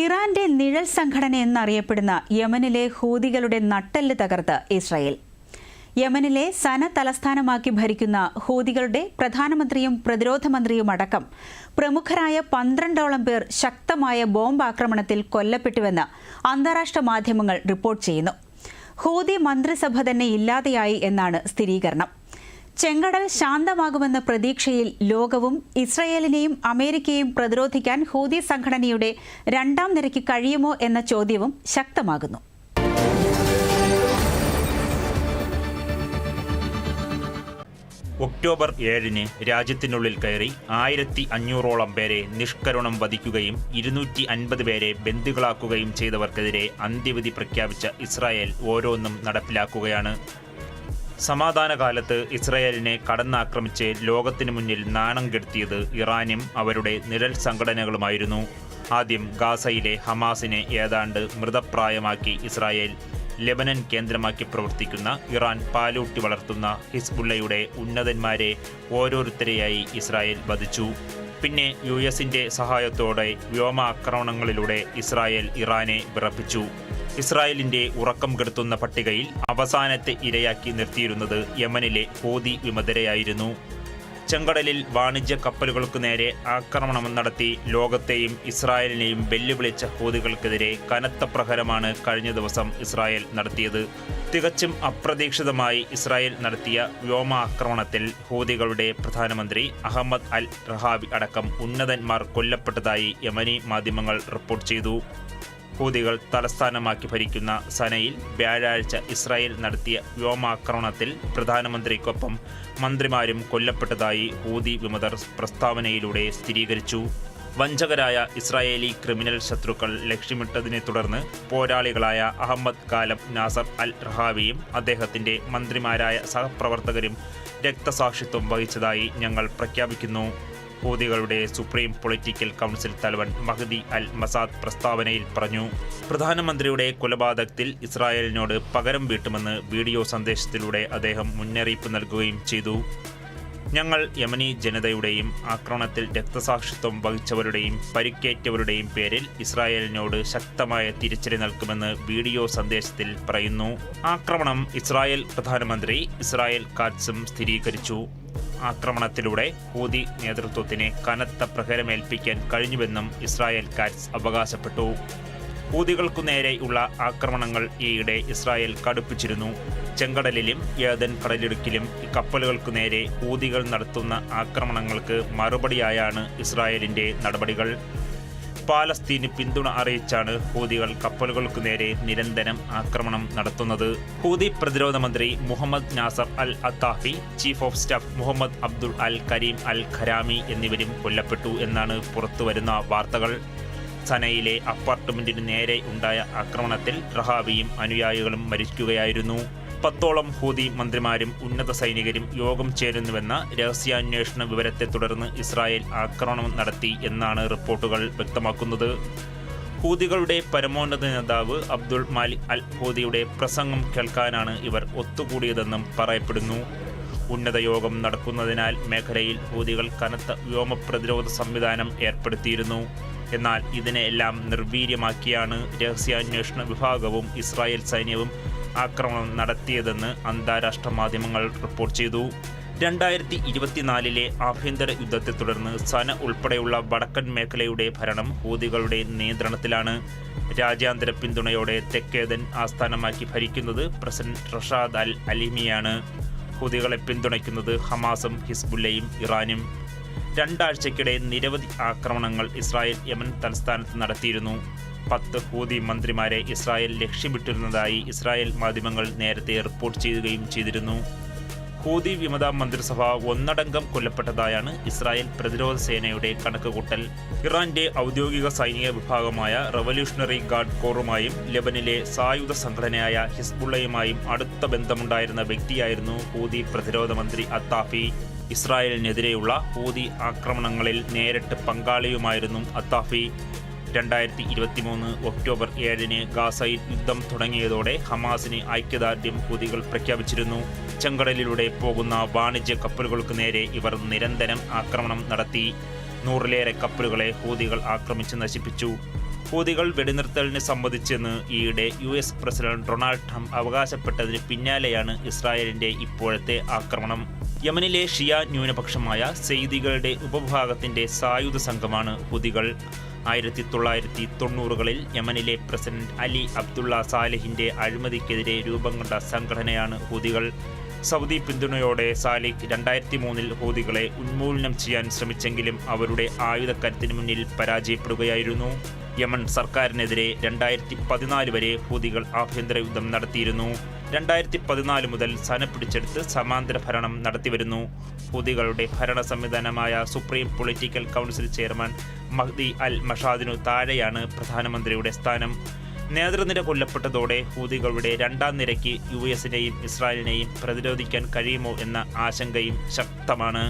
ഇറാന്റെ നിഴൽ സംഘടന എന്നറിയപ്പെടുന്ന യമനിലെ ഹൂതികളുടെ നട്ടെല്ല് തകർത്ത് ഇസ്രായേൽ. യമനിലെ സന തലസ്ഥാനമാക്കി ഭരിക്കുന്ന ഹൂതികളുടെ പ്രധാനമന്ത്രിയും പ്രതിരോധ മന്ത്രിയും അടക്കം പ്രമുഖരായ പന്ത്രണ്ടോളം പേർ ശക്തമായ ബോംബ് ആക്രമണത്തിൽ കൊല്ലപ്പെട്ടുവെന്ന് അന്താരാഷ്ട്ര മാധ്യമങ്ങൾ റിപ്പോർട്ട് ചെയ്യുന്നു. ഹൂതി മന്ത്രിസഭ തന്നെ ഇല്ലാതെയായി എന്നാണ് സ്ഥിരീകരണം. ചെങ്കടൽ ശാന്തമാകുമെന്ന പ്രതീക്ഷയിൽ ലോകവും ഇസ്രയേലിനെയും അമേരിക്കയും പ്രതിരോധിക്കാൻ ഹൂതി സംഘടനയുടെ രണ്ടാം നിരയ്ക്ക് കഴിയുമോ എന്ന ചോദ്യവും ശക്തമാകുന്നു. ഒക്ടോബർ ഏഴിന് രാജ്യത്തിനുള്ളിൽ കയറി ആയിരത്തി അഞ്ഞൂറോളം പേരെ നിഷ്കരുണം വധിക്കുകയും ഇരുന്നൂറ്റി അൻപത് പേരെ ബന്ദികളാക്കുകയും ചെയ്തവർക്കെതിരെ അന്ത്യവിധി പ്രഖ്യാപിച്ച ഇസ്രായേൽ ഓരോന്നും നടപ്പിലാക്കുകയാണ്. സമാധാനകാലത്ത് ഇസ്രയേലിനെ കടന്നാക്രമിച്ച് ലോകത്തിനു മുന്നിൽ നാണം കെടുത്തിയത് ഇറാനും അവരുടെ നിഴൽ സംഘടനകളുമായിരുന്നു. ആദ്യം ഗാസയിലെ ഹമാസിനെ ഏതാണ്ട് മൃതപ്രായമാക്കി ഇസ്രായേൽ ലെബനൻ കേന്ദ്രമാക്കി പ്രവർത്തിക്കുന്ന ഇറാൻ പാലൂട്ടി വളർത്തുന്ന ഹിസ്ബുള്ളയുടെ ഉന്നതന്മാരെ ഓരോരുത്തരെയായി ഇസ്രായേൽ വധിച്ചു. പിന്നെ യു എസിന്റെ സഹായത്തോടെ വ്യോമാക്രമണങ്ങളിലൂടെ ഇസ്രായേൽ ഇറാനെ വിറപ്പിച്ചു. ഇസ്രായേലിന്റെ ഉറക്കം കെടുത്തുന്ന പട്ടികയിൽ അവസാനത്തെ ഇരയാക്കി നിർത്തിയിരുന്നത് യമനിലെ ഹോദി വിമതരെയായിരുന്നു. ചെങ്കടലിൽ വാണിജ്യ കപ്പലുകൾക്ക് നേരെ ആക്രമണം നടത്തി ലോകത്തെയും ഇസ്രായേലിനെയും വെല്ലുവിളിച്ച ഹോദികൾക്കെതിരെ കനത്ത പ്രഹരമാണ് കഴിഞ്ഞ ദിവസം ഇസ്രായേൽ നടത്തിയത്. തികച്ചും അപ്രതീക്ഷിതമായി ഇസ്രായേൽ നടത്തിയ വ്യോമാക്രമണത്തിൽ ഹോദികളുടെ പ്രധാനമന്ത്രി അഹമ്മദ് അൽ റഹാബി അടക്കം ഉന്നതന്മാർ കൊല്ലപ്പെട്ടതായി യമനി മാധ്യമങ്ങൾ റിപ്പോർട്ട് ചെയ്തു. ഹൂതികൾ തലസ്ഥാനമാക്കി ഭരിക്കുന്ന സനയിൽ വ്യാഴാഴ്ച ഇസ്രായേൽ നടത്തിയ വ്യോമാക്രമണത്തിൽ പ്രധാനമന്ത്രിക്കൊപ്പം മന്ത്രിമാരും കൊല്ലപ്പെട്ടതായി ഹൂതി വിമതർ പ്രസ്താവനയിലൂടെ സ്ഥിരീകരിച്ചു. വഞ്ചകരായ ഇസ്രായേലി ക്രിമിനൽ ശത്രുക്കൾ ലക്ഷ്യമിട്ടതിനെ തുടർന്ന് പോരാളികളായ അഹമ്മദ് കാലം നാസർ അൽ റഹാവിയും അദ്ദേഹത്തിന്റെ മന്ത്രിമാരായ സഹപ്രവർത്തകരും രക്തസാക്ഷിത്വം വഹിച്ചതായി ഞങ്ങൾ പ്രഖ്യാപിക്കുന്നു. ഹൂതികളുടെ സുപ്രീം പൊളിറ്റിക്കൽ കൗൺസിൽ തലവൻ മഹദി അൽ മസാദ് പ്രസ്താവനയിൽ പറഞ്ഞു. പ്രധാനമന്ത്രിയുടെ കൊലപാതകത്തിൽ ഇസ്രായേലിനോട് പകരം വീട്ടുമെന്ന് വീഡിയോ സന്ദേശത്തിലൂടെ അദ്ദേഹം മുന്നറിയിപ്പ് നൽകുകയും ചെയ്തു. ഞങ്ങൾ യമനി ജനതയുടെയും ആക്രമണത്തിൽ രക്തസാക്ഷിത്വം വഹിച്ചവരുടെയും പരിക്കേറ്റവരുടെയും പേരിൽ ഇസ്രായേലിനോട് ശക്തമായ തിരിച്ചടി നൽകുമെന്ന് വീഡിയോ സന്ദേശത്തിൽ പറയുന്നു. ആക്രമണം ഇസ്രായേൽ പ്രധാനമന്ത്രി ഇസ്രായേൽ കാറ്റ്സും സ്ഥിരീകരിച്ചു. ആക്രമണത്തിലൂടെ ഹൂതി നേതൃത്വത്തിന് കനത്ത പ്രഹരമേൽപ്പിക്കാൻ കഴിഞ്ഞുവെന്നും ഇസ്രായേൽ കാറ്റ്സ് അവകാശപ്പെട്ടു. ഹൂതികൾക്കു നേരെയുള്ള ആക്രമണങ്ങൾ ഈയിടെ ഇസ്രായേൽ കടുപ്പിച്ചിരുന്നു. ചെങ്കടലിലും ഏതൻ കടലിടുക്കിലും കപ്പലുകൾക്കു നേരെ ഹൂതികൾ നടത്തുന്ന ആക്രമണങ്ങൾക്ക് മറുപടിയായാണ് ഇസ്രായേലിന്റെ നടപടികൾ. പാലസ്തീന് പിന്തുണ അറിയിച്ചാണ് ഹൂതികൾ കപ്പലുകൾക്കു നേരെ നിരന്തരം ആക്രമണം നടത്തുന്നത്. ഹൂതി പ്രതിരോധ മന്ത്രി Mohammed Nasser al Atifi chief of staff Mohammed Abdul al Karim al ഖരാമി എന്നിവരും കൊല്ലപ്പെട്ടു എന്നാണ് പുറത്തുവരുന്ന വാർത്തകൾ. സനയിലെ അപ്പാർട്ട്മെന്റിന് നേരെ ഉണ്ടായ ആക്രമണത്തിൽ റഹാബിയും അനുയായികളും മരിക്കുകയായിരുന്നു. പത്തോളം ഹൂതി മന്ത്രിമാരും ഉന്നത സൈനികരും യോഗം ചേരുന്നുവെന്ന രഹസ്യാന്വേഷണ വിവരത്തെ തുടർന്ന് ഇസ്രായേൽ ആക്രമണം നടത്തി എന്നാണ് റിപ്പോർട്ടുകൾ വ്യക്തമാക്കുന്നത്. ഹൂതികളുടെ പരമോന്നത നേതാവ് അബ്ദുൾ മാലിക് അൽ ഹൂദിയുടെ പ്രസംഗം കേൾക്കാനാണ് ഇവർ ഒത്തുകൂടിയതെന്നും പറയപ്പെടുന്നു. ഉന്നത യോഗം നടക്കുന്നതിനാൽ മേഖലയിൽ ഹൂതികൾ കനത്ത വ്യോമ പ്രതിരോധ സംവിധാനം ഏർപ്പെടുത്തിയിരുന്നു. എന്നാൽ ഇതിനെല്ലാം നിർവീര്യമാക്കിയാണ് രഹസ്യാന്വേഷണ വിഭാഗവും ഇസ്രായേൽ സൈന്യവും ആക്രമണം നടത്തിയതെന്ന് അന്താരാഷ്ട്ര മാധ്യമങ്ങൾ റിപ്പോർട്ട് ചെയ്തു. രണ്ടായിരത്തി ഇരുപത്തിനാലിലെ ആഭ്യന്തര യുദ്ധത്തെ തുടർന്ന് സന ഉൾപ്പെടെയുള്ള വടക്കൻ മേഖലയുടെ ഭരണം ഹൂതികളുടെ നിയന്ത്രണത്തിലാണ്. രാജ്യാന്തര പിന്തുണയോടെ തെക്കേതൻ ആസ്ഥാനമാക്കി ഭരിക്കുന്നത് പ്രസിഡന്റ് റഷാദ് അൽ അലിമിയാണ്. ഹൂതികളെ പിന്തുണയ്ക്കുന്നത് ഹമാസും ഹിസ്ബുല്ലയും ഇറാനും. രണ്ടാഴ്ചയ്ക്കിടെ നിരവധി ആക്രമണങ്ങൾ ഇസ്രായേൽ യമൻ തലസ്ഥാനത്ത് നടത്തിയിരുന്നു. പത്ത് ഹൂതി മന്ത്രിമാരെ ഇസ്രായേൽ ലക്ഷ്യമിട്ടിരുന്നതായി ഇസ്രായേൽ മാധ്യമങ്ങൾ നേരത്തെ റിപ്പോർട്ട് ചെയ്യുകയും ചെയ്തിരുന്നു. ഹൂതി വിമത മന്ത്രിസഭ ഒന്നടങ്കം കൊല്ലപ്പെട്ടതായാണ് ഇസ്രായേൽ പ്രതിരോധ സേനയുടെ കണക്കുകൂട്ടൽ. ഇറാന്റെ ഔദ്യോഗിക സൈനിക വിഭാഗമായ റവല്യൂഷണറി ഗാർഡ് കോറുമായും ലെബനിലെ സായുധ സംഘടനയായ ഹിസ്ബുള്ളയുമായും അടുത്ത ബന്ധമുണ്ടായിരുന്ന വ്യക്തിയായിരുന്നു ഹൂതി പ്രതിരോധ മന്ത്രി അത്താഫി. ഇസ്രായേലിനെതിരെയുള്ള ഹൂതി ആക്രമണങ്ങളിൽ നേരിട്ട് പങ്കാളിയുമായിരുന്നു അത്താഫി. രണ്ടായിരത്തി ഇരുപത്തി മൂന്ന് ഒക്ടോബർ ഏഴിന് ഗാസയിൽ യുദ്ധം തുടങ്ങിയതോടെ ഹമാസിന് ഐക്യദാർഢ്യം ഹൂതികൾ പ്രഖ്യാപിച്ചിരുന്നു. ചെങ്കടലിലൂടെ പോകുന്ന വാണിജ്യ കപ്പലുകൾക്ക് നേരെ ഇവർ നിരന്തരം ആക്രമണം നടത്തി. നൂറിലേറെ കപ്പലുകളെ ഹൂതികൾ ആക്രമിച്ച് നശിപ്പിച്ചു. ഹൂതികൾ വെടിനിർത്തലിന് സമ്മതിച്ചെന്ന് ഈയിടെ U S president Donald Trump അവകാശപ്പെട്ടതിന് പിന്നാലെയാണ് ഇസ്രായേലിന്റെ ഇപ്പോഴത്തെ ആക്രമണം. യമനിലെ ഷിയ ന്യൂനപക്ഷമായ സെയ്ദികളുടെ ഉപവിഭാഗത്തിന്റെ സായുധ സംഘമാണ് ഹുതികൾ. ആയിരത്തി തൊള്ളായിരത്തി തൊണ്ണൂറുകളിൽ യമനിലെ പ്രസിഡന്റ് അലി അബ്ദുള്ള സാലിഹിന്റെ അഴിമതിക്കെതിരെ രൂപം കൊണ്ട സംഘടനയാണ് ഹൂതികൾ. സൗദി പിന്തുണയോടെ സാലിഹ് രണ്ടായിരത്തി മൂന്നിൽ ഹൂതികളെ ഉന്മൂലനം ചെയ്യാൻ ശ്രമിച്ചെങ്കിലും അവരുടെ ആയുധക്കരുത്തിന് മുന്നിൽ പരാജയപ്പെടുകയായിരുന്നു. യമൻ സർക്കാരിനെതിരെ രണ്ടായിരത്തി പതിനാല് വരെ ഹൂതികൾ ആഭ്യന്തര യുദ്ധം നടത്തിയിരുന്നു. രണ്ടായിരത്തി പതിനാല് മുതൽ സന പിടിച്ചെടുത്ത് സമാന്തര ഭരണം നടത്തിവരുന്നു. ഹൂതികളുടെ ഭരണ സംവിധാനമായ supreme political council chairman Mahdi al മഷാദിനു താഴെയാണ് പ്രധാനമന്ത്രിയുടെ സ്ഥാനം. നേതൃനിര കൊല്ലപ്പെട്ടതോടെ ഹൂതികളുടെ രണ്ടാം നിരയ്ക്ക് യു എസിനെയും ഇസ്രായേലിനെയും പ്രതിരോധിക്കാൻ കഴിയുമോ എന്ന ആശങ്കയും ശക്തമാണ്.